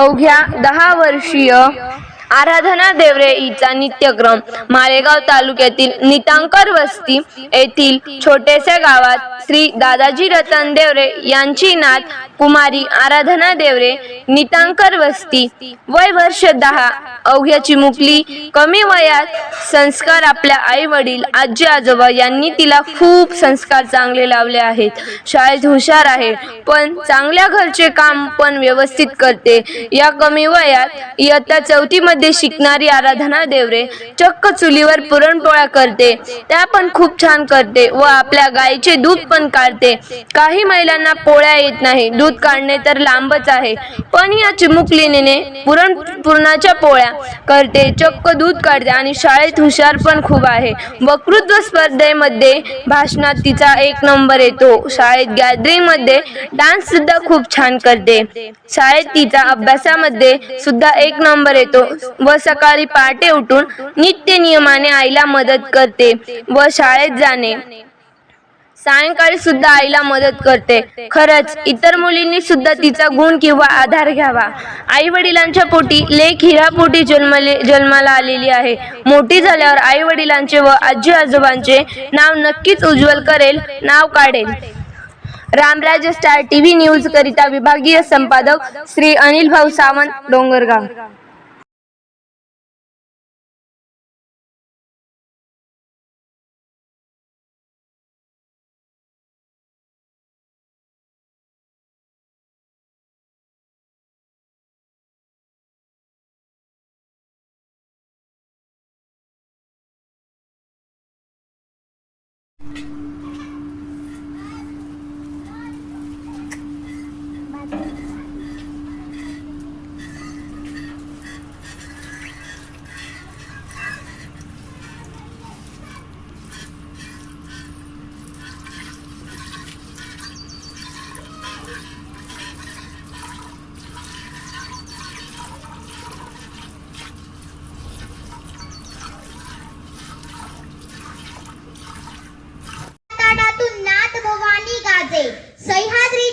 अवघ्या दहा वर्षीय आराधना देवरे हिचा नित्यक्रम मालेगाव तालुक्यातील नितांकर वस्ती येथील छोटेसे गावात श्री दादाजी रतन देवरे यांची नात कुमारी आराधना देवरे नितांकर वस्ती वय वर्ष दहा अवघ्याची मुकली कमी वयात संस्कार आपल्या आई वडील आजी आजोबा यांनी तिला खूप संस्कार चांगले लावले आहेत. शाळेत हुशार आहे पण चांगल्या घरचे काम पण व्यवस्थित करते. या कमी वयात इयत्ता चौथी मध्ये शिकणारी आराधना देवरे चक्क चुलीवर पुरणपोळ्या करते. त्या पण खूप छान करते व आपल्या गायीचे दूध पण काढते. काही महिलांना पोळ्या येत नाही दूध काढणे तर लांबच आहे. पण या चिमुकलीने पुरण पुरणाच्या पोळ्या करते चक्क दूध काढते आणि शाळेत हुशार पण खूप आहे. वक्तृत्व स्पर्धेमध्ये भाषणात तिचा एक नंबर येतो. शाळेत गॅदरिंगमध्ये डान्स सुद्धा खूप छान करते. शाळेत तिचा अभ्यासामध्ये सुद्धा एक नंबर येतो व सकाळी पहाटे उठून नित्य नियमाने आईला मदत करते व शाळेत जाणे. सायंकाळी सुद्धा आईला मदत करते. खरंच इतर मुलींनी सुद्धा तिचा गुण किंवा आधार घ्यावा. आई वडिलांच्या पोटी लेख हिरा पोटी जन्मले जन्माला आलेली आहे. मोठी झाल्यावर आई वडिलांचे व आजी आजोबांचे नाव नक्कीच उज्ज्वल करेल नाव काढेल. रामराज स्टार टीव्ही न्यूज करिता विभागीय संपादक श्री अनिल भाऊ सावंत डोंगरगाव. あ。सह्याद्री